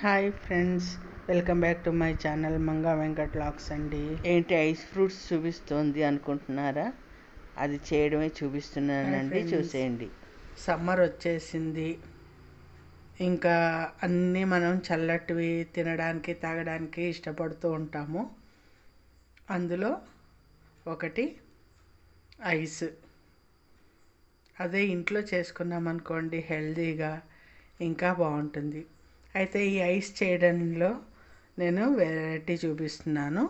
Hi friends welcome back to my channel Manga Venkat lakhs అండి. ఏంటి ice fruits చూపిస్తోంది అనుకుంటున్నారా? అది చేయడమే చూపిస్తున్నానండి. చూసేయండి. సమ్మర్ వచ్చేసింది. ఇంకా అన్నీ మనం చల్లటివి తినడానికి తాగడానికి ఇష్టపడుతూ ఉంటాము. అందులో ఒకటి ఐస్. అదే ఇంట్లో చేసుకున్నాం అనుకోండి హెల్తీగా ఇంకా బాగుంటుంది. అయితే ఈ ఐస్ చేయడంలో నేను వెరైటీ చూపిస్తున్నాను.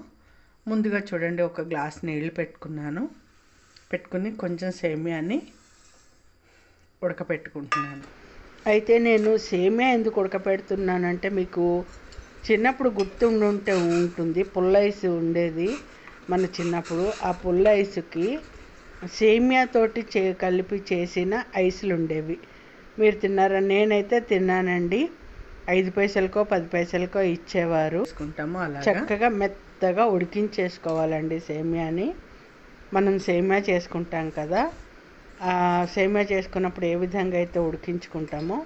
ముందుగా చూడండి ఒక గ్లాస్ నీళ్ళు పెట్టుకున్నాను. పెట్టుకుని కొంచెం సేమియాని ఉడకపెట్టుకుంటున్నాను. అయితే నేను సేమియా ఎందుకు ఉడకపెడుతున్నానంటే మీకు చిన్నప్పుడు గుర్తుండుంటే ఉంటుంది. పుల్ల ఐస్ ఉండేది మన చిన్నప్పుడు. ఆ పుల్ల ఐస్కి సేమియా తోటి చే కలిపి చేసిన ఐస్లు ఉండేవి మీరు తిన్నారా? నేనైతే తిన్నానండి. ఐదు పైసలకో పది పైసలకో ఇచ్చేవారు. చక్కగా మెత్తగా ఉడికించేసుకోవాలండి సేమియాని. మనం సేమియా చేసుకుంటాం కదా. ఆ సేమియా చేసుకున్నప్పుడు ఏ విధంగా అయితే ఉడికించుకుంటామో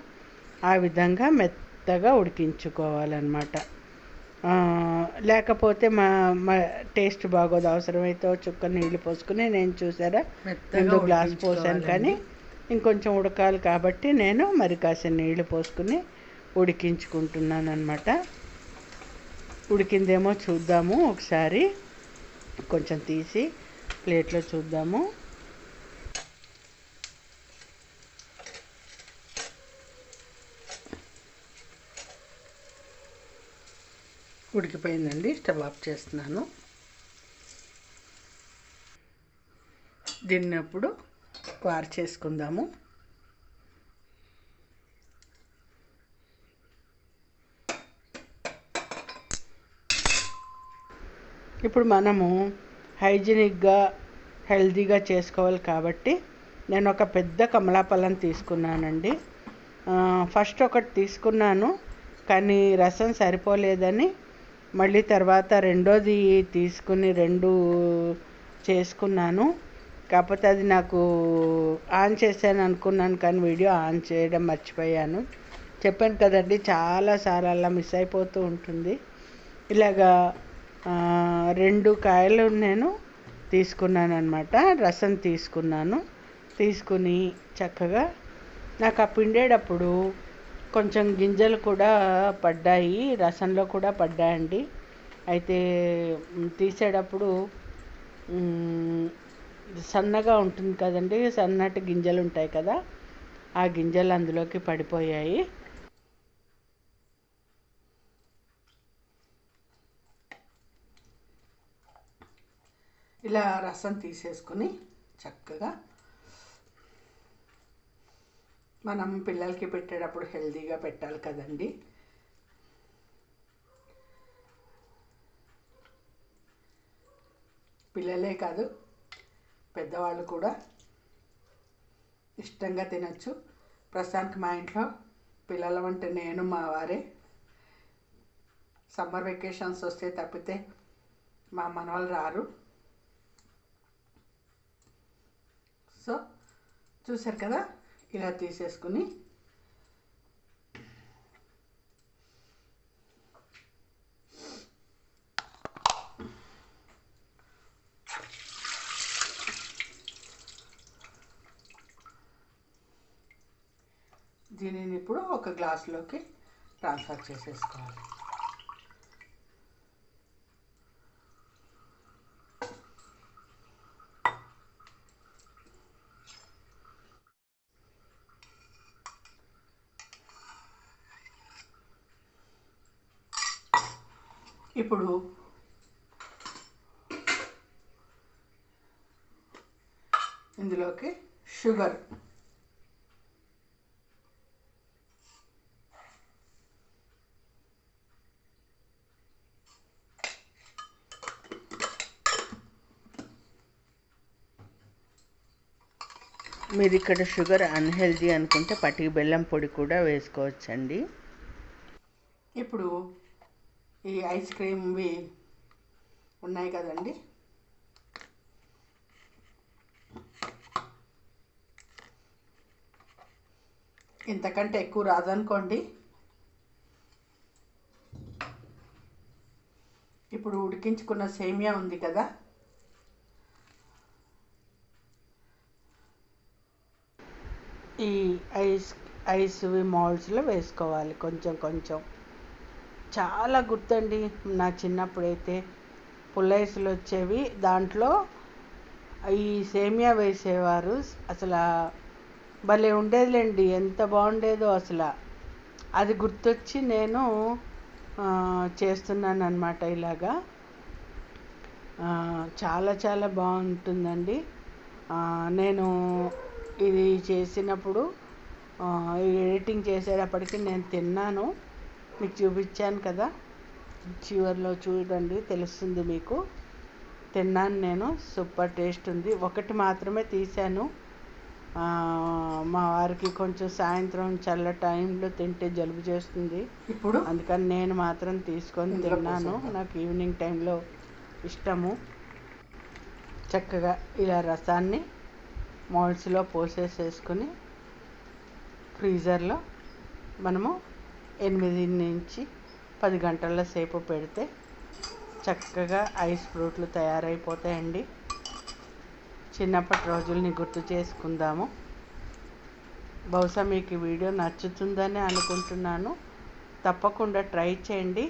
ఆ విధంగా మెత్తగా ఉడికించుకోవాలన్నమాట. లేకపోతే మా మా టేస్ట్ బాగోదు. అవసరమైతే చుక్క నీళ్ళు పోసుకుని నేను చూసారా? రెండు గ్లాస్ పోసాను. కానీ ఇంకొంచెం ఉడకాలి కాబట్టి నేను మరి కాసిన నీళ్ళు పోసుకుని ఉడికించుకుంటున్నాను అనమాట ఉడికిందేమో చూద్దాము ఒకసారి. కొంచెం తీసి ప్లేట్లో చూద్దాము. ఉడికిపోయిందండి స్టవ్ ఆఫ్ చేస్తున్నాను. దీన్నప్పుడు వారు చేసుకుందాము ఇప్పుడు మనము హైజీనిక్గా హెల్తీగా చేసుకోవాలి కాబట్టి నేను ఒక పెద్ద కమలాపళ్ళం తీసుకున్నానండి. ఫస్ట్ ఒకటి తీసుకున్నాను కానీ రసం సరిపోలేదని మళ్ళీ తర్వాత రెండోది తీసుకుని రెండు చేసుకున్నాను. కాకపోతే అది నాకు ఆన్ చేశాను అనుకున్నాను కానీ వీడియో ఆన్ చేయడం మర్చిపోయాను. చెప్పాను కదండి చాలాసార్లు అలా మిస్ అయిపోతూ ఉంటుంది. ఇలాగా రెండు కాయలు నేను తీసుకున్నాను అనమాట రసం తీసుకున్నాను. తీసుకుని చక్కగా నాకు ఆ పిండేటప్పుడు కొంచెం గింజలు కూడా పడ్డాయి. రసంలో కూడా పడ్డాయండి. అయితే తీసేటప్పుడు సన్నగా ఉంటుంది కదండి. సన్నటి గింజలు ఉంటాయి కదా ఆ గింజలు అందులోకి పడిపోయాయి. ఇలా రసం తీసేసుకుని చక్కగా మనం పిల్లలకి పెట్టేటప్పుడు హెల్దీగా పెట్టాలి కదండి. పిల్లలే కాదు పెద్దవాళ్ళు కూడా ఇష్టంగా తినచ్చు. ప్రస్తుతానికి మా ఇంట్లో పిల్లల అంటే నేను మా వారే. సమ్మర్ వెకేషన్స్ వస్తే తప్పితే మా మనవాళ్ళు రారు. సో చూసారు కదా ఇలా తీసేసుకుని దీనిని ఇప్పుడు ఒక గ్లాస్లోకి ట్రాన్స్ఫర్ చేసేసుకోవాలి ఇప్పుడు ఇందులోకి షుగర్. మీరు ఇక్కడ షుగర్ అన్హెల్దీ అనుకుంటే పటిక బెల్లం పొడి కూడా వేసుకోవచ్చండి. ఇప్పుడు ఈ ఐస్ క్రీమ్వి ఉన్నాయి కదండి. ఇంతకంటే ఎక్కువ రాదనుకోండి. ఇప్పుడు ఉడికించుకున్న సేమియా ఉంది కదా. ఈ ఐస్ ఐస్వి మాల్స్లో వేసుకోవాలి కొంచెం కొంచెం. చాలా గుర్తండి. నా చిన్నప్పుడైతే పుల్లైసులు వచ్చేవి దాంట్లో ఈ సేమియా వేసేవారు. అసలు భలే ఉండేదిలేండి. ఎంత బాగుండేదో అసలు. అది గుర్తొచ్చి నేను చేస్తున్నాను అనమాట ఇలాగా. చాలా చాలా బాగుంటుందండి. నేను ఇది చేసినప్పుడు ఎడిటింగ్ చేసేటప్పటికి నేను తిన్నాను. మీకు చూపించాను కదా. చివరిలో చూడండి తెలుస్తుంది మీకు. తిన్నాను నేను సూపర్ టేస్ట్ ఉంది. ఒకటి మాత్రమే తీశాను. మా వారికి కొంచెం సాయంత్రం చల్ల టైంలో తింటే జలుబు చేస్తుంది. ఇప్పుడు? అందుకని నేను మాత్రం తీసుకొని తిన్నాను. నాకు ఈవినింగ్ టైంలో ఇష్టము. చక్కగా ఇలా రసాన్ని మౌల్డ్స్లో పోసేసేసుకుని ఫ్రీజర్లో మనము ఎనిమిది నుంచి పది గంటల సేపు పెడితే చక్కగా ఐస్ ఫ్రూట్లు తయారైపోతాయండి. చిన్నప్పటి రోజుల్ని గుర్తు చేసుకుందాము. బహుశా మీకు ఈ వీడియో నచ్చుతుందని అనుకుంటున్నాను. తప్పకుండా ట్రై చేయండి.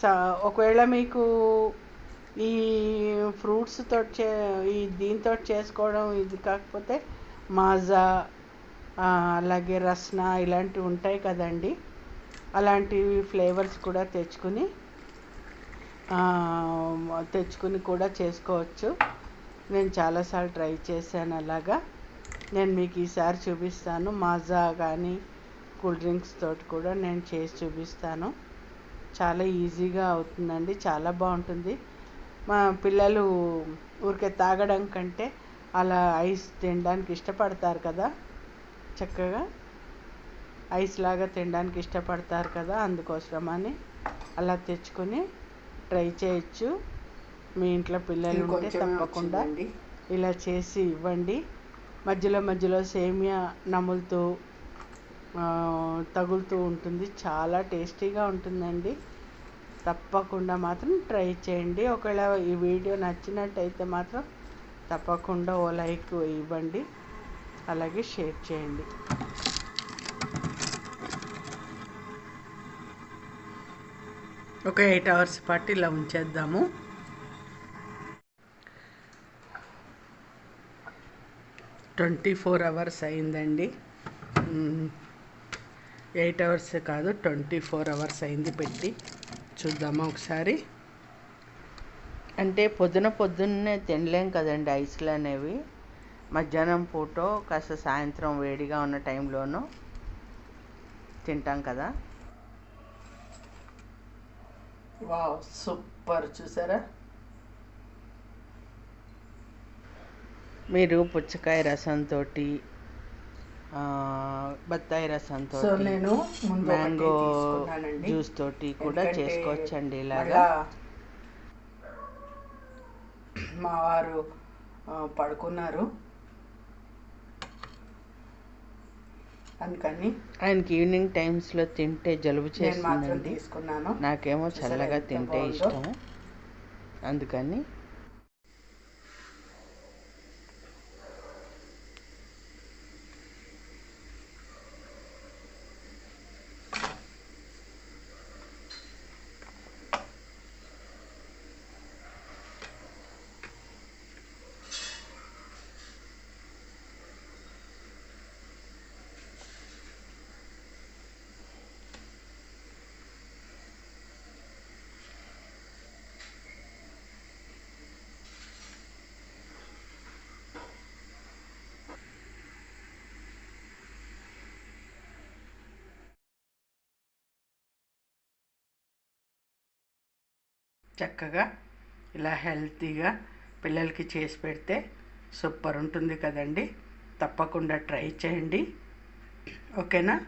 స ఒకవేళ మీకు ఈ ఫ్రూట్స్తో చే ఈ దీంతో చేసుకోవడం ఇది కాకపోతే మాజా అలాగే రస్నా ఇలాంటివి ఉంటాయి కదండి. అలాంటివి ఫ్లేవర్స్ కూడా తెచ్చుకుని తెచ్చుకుని కూడా చేసుకోవచ్చు. నేను చాలాసార్లు ట్రై చేశాను అలాగా. నేను మీకు ఈసారి చూపిస్తాను. మాజా కానీ కూల్ డ్రింక్స్ తోటి కూడా నేను చేసి చూపిస్తాను. చాలా ఈజీగా అవుతుందండి. చాలా బాగుంటుంది. మా పిల్లలు ఊరికే తాగడం కంటే అలా ఐస్ తినడానికి ఇష్టపడతారు కదా చక్కగా. ఐస్ లాగా తినడానికి ఇష్టపడతారు కదా అందుకోసమని అలా తెచ్చుకొని ట్రై చేయొచ్చు. మీ ఇంట్లో పిల్లలు ఉంటే తప్పకుండా. ఇలా చేసి ఇవ్వండి. మధ్యలో మధ్యలో సేమియా నములుతూ తగులుతూ ఉంటుంది. చాలా టేస్టీగా ఉంటుందండి. తప్పకుండా మాత్రం ట్రై చేయండి. ఒకవేళ ఈ వీడియో నచ్చినట్టయితే మాత్రం తప్పకుండా ఓ లైక్ ఇవ్వండి. అలాగే షేర్ చేయండి. ఒక ఎయిట్ అవర్స్ పాటు ఇలా ఉంచేద్దాము. ట్వంటీ ఫోర్ అవర్స్ అయిందండి. ఎయిట్ అవర్స్ కాదు ట్వంటీ ఫోర్ అవర్స్ అయింది పెట్టి చూద్దామా ఒకసారి. అంటే పొద్దున పొద్దున్నే తినలేం కదండి ఐస్లు అనేవి. మధ్యాహ్నం పూట కాస్త సాయంత్రం వేడిగా ఉన్న టైంలోనూ తింటాం కదా. వావ్ సూపర్ చూసారా? మీరు పుచ్చకాయ రసంతో బత్తాయి రసంతో నేను మ్యాంగో జ్యూస్ తోటి కూడా చేసుకోవచ్చండి ఇలాగా. మా వారు పడుకున్నారు. అందుకని ఆయనకి ఈవినింగ్ టైమ్స్లో తింటే జలుబు చేస్తుందండి. తీసుకున్నాను. నాకేమో చల్లగా తింటే? ఇష్టం అందుకని చక్కగా ఇలా హెల్తీగా పిల్లలకి చేసి పెడితే సూపర్ ఉంటుంది కదండి. తప్పకుండా ట్రై చేయండి. ఓకేనా?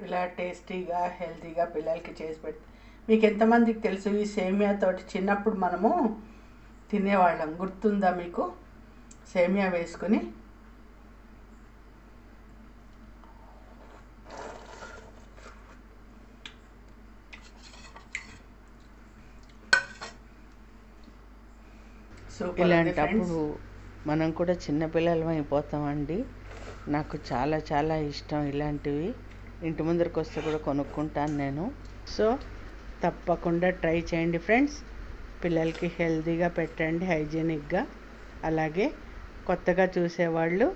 ఇలా టేస్టీగా హెల్తీగా పిల్లలకి చేసి పెడితే మీకు ఎంతమందికి తెలుసు ఈ సేమియా తోటి? చిన్నప్పుడు మనము తినేవాళ్ళం. గుర్తుందా మీకు? సేమియా వేసుకుని ఇలాంటప్పుడు మనం కూడా చిన్నపిల్లలం అయిపోతామండి. నాకు చాలా చాలా ఇష్టం ఇలాంటివి. ఇంటి ముందరికి వస్తే కూడా కొనుక్కుంటాను నేను. సో తప్పకుండా ట్రై చేయండి ఫ్రెండ్స్. పిల్లలకి హెల్తీగా పెట్టండి హైజీనిక్గా. అలాగే కొత్తగా చూసేవాళ్ళు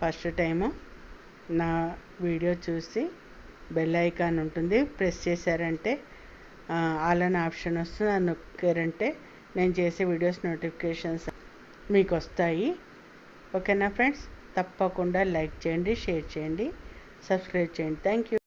ఫస్ట్ టైము నా వీడియో చూసి బెల్ ఐకాన్ ఉంటుంది ప్రెస్ చేశారంటే ఆల్ ఆప్షన్ వస్తుంది అది నొక్కారంటే నేను చేసే వీడియోస్ నోటిఫికేషన్స్ మీకు వస్తాయి ఓకేనా ఫ్రెండ్స్? తప్పకుండా లైక్ చేయండి షేర్ చేయండి సబ్స్క్రైబ్ చేయండి. Thank you